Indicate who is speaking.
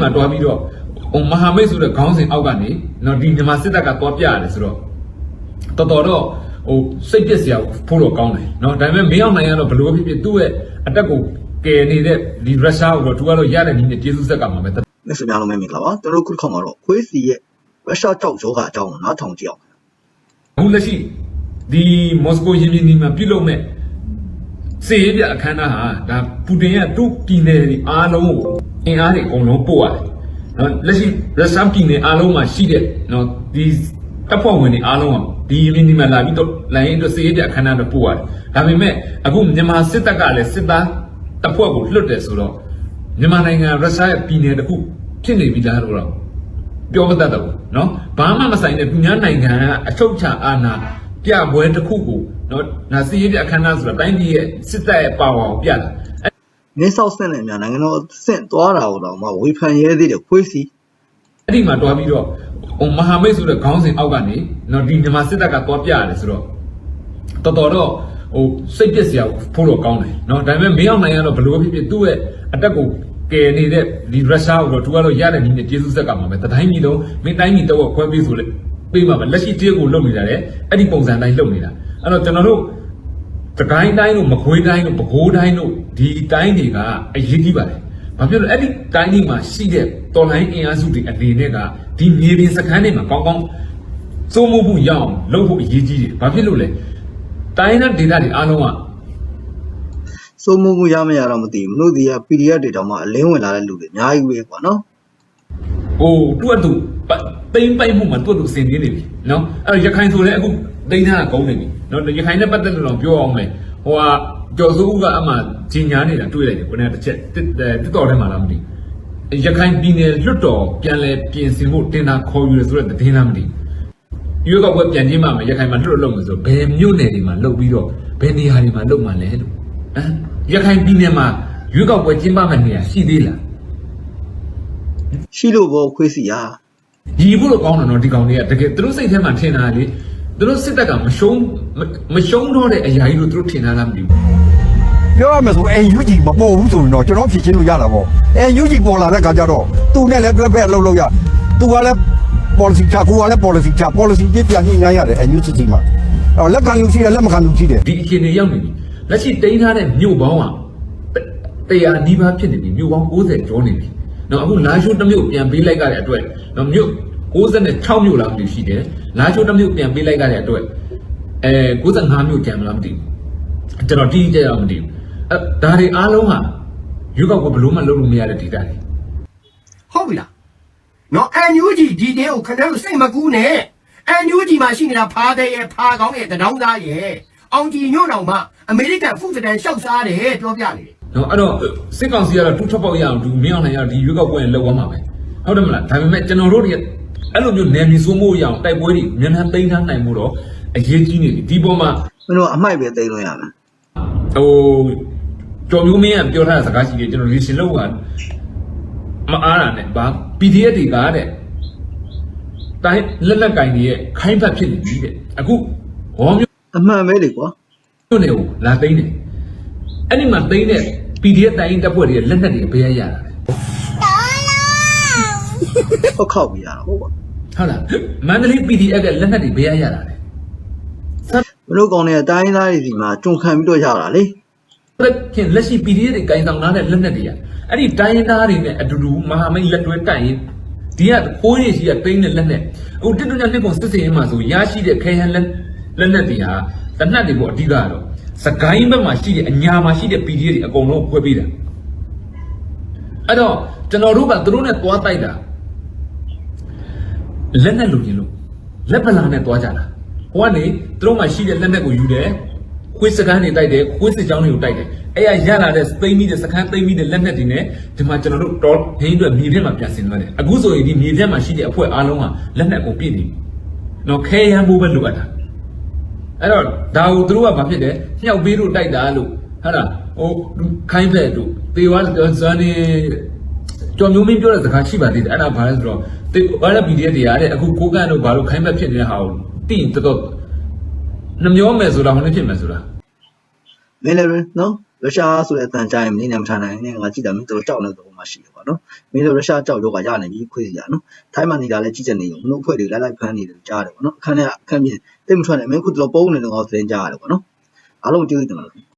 Speaker 1: မှာတွားပြီးတော့ဟိုမဟာမိတ်ဆိုတဲ့ခေါင်းစဉ်အောက်ကနေနော်ဒီမြန်မာစစ်တပ်ကတွားပြရတယ်ဆိုတော့တော်တော်တော့ဟိုစိတ်ပျက်စရာဖို့တော့ကောင်းတယ်နော်ဒါပေမဲ့မင်းအောင်နိုင်ကတော့ဘလို့ဖြစ်ဖြစ်သူ့ရဲ့အတက်ကိုကယ်နေတဲ့ဒီရုရှားကိုတော့သူကတော့ရတဲ့နည်းနဲ့ကျေးဇူးဆက်ကမှာပဲ
Speaker 2: မိတ်ဆွေများလုံးပဲမင်္ဂလာပါကျွန်တော်တို့ခုတစ်ခေါက်မှာတော့ခွေးစီရဲ့ရုရှားကြောက်ယောဂအကြောင်းကိုနားထောင်ကြည့်အောင်
Speaker 1: အခုလက်ရှိဒီမော်စကိုရင်ပြင်ဒီမှာပြုလုပ်မဲ့စေရေးပြအခမ်းအနားဟာဒါပူတင်ရဲ့သူ့ပြည်နယ်တွေအားလုံးကို အင်အားတွေအကုန်လုံးပို့ရတယ်နော်လက်ရှိရုရှားပြည်နယ်အားလုံးမှာရှိတဲ့နော်ဒီတပ်ဖွဲ့ဝင်တွေအားလုံးကဒီရင်ပြင်ဒီမှာလာပြီးတော့လိုင်းအတွက်စေရေးပြအခမ်းအနားတော့ပို့ရတယ်ဒါပေမဲ့အခုမြန်မာစစ်တပ်ကလည်းစစ်သားတပ်ဖွဲ့ကိုလွတ်တယ်ဆိုတော့မြန်မာနိုင်ငံရုရှားရဲ့ပြည်နယ်တစ်ခုဖြစ်နေပြီလားလို့တော့ ပြောမတတ်တော့ဘူးเนาะဘာမှမဆိုင်တဲ့သူများနိုင်ငံကအချုပ်ချာအာဏာပြပွဲတစ်ခုကိုเนาะနာစီရေးပြအခမ်းအနားဆိုတာတိုင်းပြည်ရဲ့စစ်တပ်ရဲ့ပါဝါကိုပြတာ
Speaker 2: မင်းဆောက်ဆင့်နဲ့များနိုင်ငံတော်အဆင့်သွားတာကိုတော့မှဝေဖန်ရဲသေးတယ်ခွေးစီ
Speaker 1: အဲ့ဒီမှာတွားပြီးတော့ဟိုမဟာမိတ်ဆိုတဲ့ခေါင်းစဉ်အောက်ကနေနော်ဒီမြန်မာစစ်တပ်ကတွားပြရတယ်ဆိုတော့တော်တော်တော့ဟိုစိတ်ပြစ်စရာဖို့တော့ကောင်းတယ်နော်ဒါပေမဲ့မင်းအောင်နိုင်ကတော့ဘလို့ဖြစ်ဖြစ်သူ့ရဲ့အတက်ကိုကယ်နေတဲ့ဒီရုရှားကိုတော့သူကတော့ရတဲ့နည်းနဲ့ကျေးဇူးဆက်ကမှာပဲတတိုင်းပြည်လုံးမင်းတိုင်းပြည်တော့ခွဲပြီးဆိုလဲပြေးမှာပဲလက်ရှိတရုတ်ကိုလုံနေတာလေအဲ့ဒီပုံစံတိုင်းလုံနေတာအဲ့တော့ကျွန်တော်တို့ တကိုင်းတိုင်းတို့မကွေးတိုင်းတို့ပဲခူးတိုင်းတို့ဒီတိုင်းတွေကအရေးကြီးပါတယ်။ဘာဖြစ်လို့အဲ့ဒီတိုင်းတွေမှာရှိတဲ့တော်လိုင်းအင်အားစုတွေအနေနဲ့ကဒီမြေပြင်စခန်းတွေမှာကောင်းကောင်းစိုးမိုးမှုရအောင်လုပ်ဖို့အရေးကြီးတယ်။ဘာဖြစ်လို့လဲ။တိုင်းနဲ့ဒေသတွေအားလုံးက
Speaker 2: စိုးမိုးမှုရမရတော့မသိဘူးမလို့ဒီက PDF တွေတောင်မှအလင်းဝင်လာတဲ့လူတွေအများကြီးပဲကွာနော်
Speaker 1: ဟိုတွတ်တူပတ်တိမ့်ပိုက်မှုမှာတွတ်တူစင်နေနေပြီနော်အဲ့တော့ရခိုင်ဆိုလည်းအခု တိမ့်ထားတာကောင်းနေပြီနော်ရခိုင်နဲ့ပတ်သက်လို့တော့ပြောအောင်မယ်ဟိုဟာကျော်စိုးဦးကအမှဂျင်ညာနေတာတွေ့လိုက်တယ်ခုနကတစ်ချက်တစ်တစ်တော်ထဲမှာလားမသိဘူးရခိုင်ပြည်နယ်လွတ်တော်ပြန်လဲပြင်ဆင်ဖို့တင်တာခေါ်ယူရဆိုတဲ့သတင်းလားမသိဘူးရွေးကောက်ပွဲပြန်ကျင်းမှမယ်ရခိုင်မှာလွတ်လို့လို့ဆိုဘယ်မြို့နယ်တွေမှာလုတ်ပြီးတော့ဘယ်နေရာတွေမှာလုတ်မှလဲလို့ဟမ်ရခိုင်ပြည်နယ်မှာရွေးကောက်ပွဲကျင်းပမယ့်နေရာရှိသေးလား
Speaker 2: ရှိလို့ဘောခွေးစီဟာ
Speaker 1: ရီဖို့တော့ကောင်းတယ်နော်ဒီကောင်တွေကတကယ်သူတို့စိတ်ထဲမှာထင်တာလေ သူတို့စစ်တပ်ကမရှုံးမမရှုံးတော့တဲ့အရာကြီးလို့သူတို့ထင်တာလားမသိဘူး
Speaker 3: ပြောရမယ်ဆို NUG မပေါ်ဘူးဆိုရင်တော့ကျွန်တော်ဖြည့်ချင်းလို့ရတာပေါ့ NUG ပေါ်လာတဲ့ခါကျတော့သူနဲ့လည်းတွဲဖက်အလုပ်လုပ်ရသူကလည်း policy ချကိုကလည်း policy ချ policy ပြပြန်ညှိနှိုင်းရတယ် NUG စီမှာအဲ့တော့လက်ခံလူရှိတယ်လက်မခံလူရှိတယ်
Speaker 1: ဒီအခြေအနေရောက်နေပြီလက်ရှိတိန်းထားတဲ့မြို့ပေါင်းကတရားနီးပါးဖြစ်နေပြီမြို့ပေါင်း60ကျော်နေပြီနော်အခုလာရှိုးတစ်မြို့ပြန်ပေးလိုက်ရတဲ့အတွက်နော်မြို့66မြို့လောက်ရှိတယ် လာရှိုးတစ်မြို့ပြန်ပေးလိုက်ရတဲ့အတွက်အဲ95မြို့ကျန်မလားမသိဘူးကျွန်တော်တီးကြရအောင်မသိဘူးအဲဒါတွေအားလုံးဟာရွေးကောက်ပွဲဘယ်လို့မှလုပ်လို့မရတဲ့ဒေတာတွေ
Speaker 4: ဟုတ်ပြီလားနော် NUG ဒီတင်းကိုခဏလို့စိတ်မကူးနဲ့ NUG မှာရှိနေတာဖားတဲ့ရဲ့ဖားကောင်းရဲ့တဒေါင်းသားရဲ့အောင်ကြည်ညွန့်တော်မှအမေရိကန်ဖုစတန်ရှောက်စားတယ်ပြောပြနေတယ်
Speaker 1: နော်အဲ့တော့စစ်ကောင်စီကတော့တူထွက်ပေါက်ရအောင်သူမင်းအောင်နိုင်ရဒီရွေးကောက်ပွဲလောက်သွားမှာပဲဟုတ်တယ်မလားဒါပေမဲ့ကျွန်တော်တို့တွေ အဲ့လိုမျိုးနယ်မြေစိုးမိုးရအောင်တိုက်ပွဲတွေမြန်မြန်သိမ်းထားနိုင်မှုတော့အရေးကြီးနေပြီဒီပေါ်မှာ
Speaker 2: မင်းတို့အမိုက်ပဲသိမ်းလို့ရမယ်
Speaker 1: ဟိုကျော်မျိုးမင်းကပြောထားတဲ့စကားရှိတယ်ကျွန်တော် listen လုပ်ပါမအားတာနဲ့ဗာ PDF တွေကတဲ့တိုင်းလက်လက်ကင်တွေရဲ့ခိုင်းဖက်ဖြစ်နေပြီတဲ့အခုဟောမျိုး
Speaker 2: အမှန်ပဲလေကွာ
Speaker 1: မြို့နယ်ကိုလာသိမ်းတယ်အဲ့ဒီမှာသိမ်းတဲ့ PDF တိုင်းတပ်ဖွဲ့တွေရဲ့လက်နက်တွေဘယ်ရရတာလဲ
Speaker 2: ဖောက်ခောက်ပြီးရတာဟုတ်ပါ
Speaker 1: ဟုတ်လားမန္တလေး PDF ရဲ့လက်နက်တွေဘယ်ရရတာလဲစပ်
Speaker 2: မင်းတို့ကောင်းတဲ့အတိုင်းသားတွေဒီမှာကြုံခံပြီးတော့ရတာလေ
Speaker 1: လက်ဖြင့်လက်ရှိ PDF တွေကင်ဆောင်လာတဲ့လက်နက်တွေကအဲ့ဒီတိုင်းရင်းသားတွေနဲ့အတူတူမဟာမိတ်လက်တွဲတိုက်ရင်ဒီကကိုးရရှိကတိန်းတဲ့လက်နက်အခုတစ်တူညနှစ်ပုံစစ်စင်ရင်မှာဆိုရရှိတဲ့ခဲဟန်လက်လက်နက်တွေဟာတနတ်တွေပေါ့အဓိကတော့စကိုင်းဘက်မှာရှိတဲ့အညာမှာရှိတဲ့ PDF တွေအကုန်လုံးဖွဲ့ပေးတာအဲ့တော့ကျွန်တော်တို့ကသူတို့နဲ့တွားတိုက်တာ လက်နက်လူချင်းလို့လက်ပလာနဲ့တွားကြတာဟိုကနေသူတို့မှရှိတဲ့လက်နက်ကိုယူတယ်ခွေးစကန်းတွေတိုက်တယ်ခွေးစစ်ကြောင်းတွေကိုတိုက်တယ်အဲ့ရရလာတဲ့သိမ့်မိတဲ့စကန်းသိမ့်မိတဲ့လက်နက်တွေနဲ့ဒီမှာကျွန်တော်တို့တော်ဟင်းအတွက်မြေပြက်မှာပြန်ဆင်သွားတယ်အခုဆိုရင်ဒီမြေပြက်မှာရှိတဲ့အဖွဲ့အားလုံးကလက်နက်ကိုပြည့်နေပြီနော်ခဲရန်ဖို့ပဲလိုအပ်တာအဲ့တော့ဒါကိုသူတို့ကဘာဖြစ်တယ်မြောက်ပေးလို့တိုက်တာလို့ဟာလားဟိုခိုင်းဖက်တို့တေဝါဇန်နေ ကျော်မျိုးမင်းပြောတဲ့စကားရှိပါသေးတယ်အဲ့ဒါဘာလဲဆိုတော့တေဘာလဲ PDF တွေရတဲ့အခုကိုကန့်တို့ဘာလို့ခိုင်းဖက်ဖြစ်နေတဲ့ဟာကိုတိရင်တော်တော်နှမျောမယ်ဆိုတာဟိုနေ့ဖြစ်မယ်ဆိုတာ
Speaker 2: မင်းလည်းနော်ရုရှားဆိုတဲ့အတန်ကြားရင်မင်းနဲ့မထားနိုင်နဲ့ငါကြည့်တာမင်းတို့ကြောက်နေတဲ့ပုံမှာရှိတယ်ကွာနော်မင်းတို့ရုရှားကြောက်ရောကရနေပြီခွေးစီရနော်ထိုင်းမှာနေတာလည်းကြီးကြနေရောမင်းတို့အဖွဲ့တွေလိုက်လိုက်ဖမ်းနေတယ်ကြားတယ်ပေါ့နော်အခန်းထဲအခန်းပြင်တိတ်မထွက်နဲ့မင်းခုတော့ပုံးနေတော့သတင်းကြားရတယ်ပေါ့နော်အားလုံးကျေးဇူးတင်ပါတယ်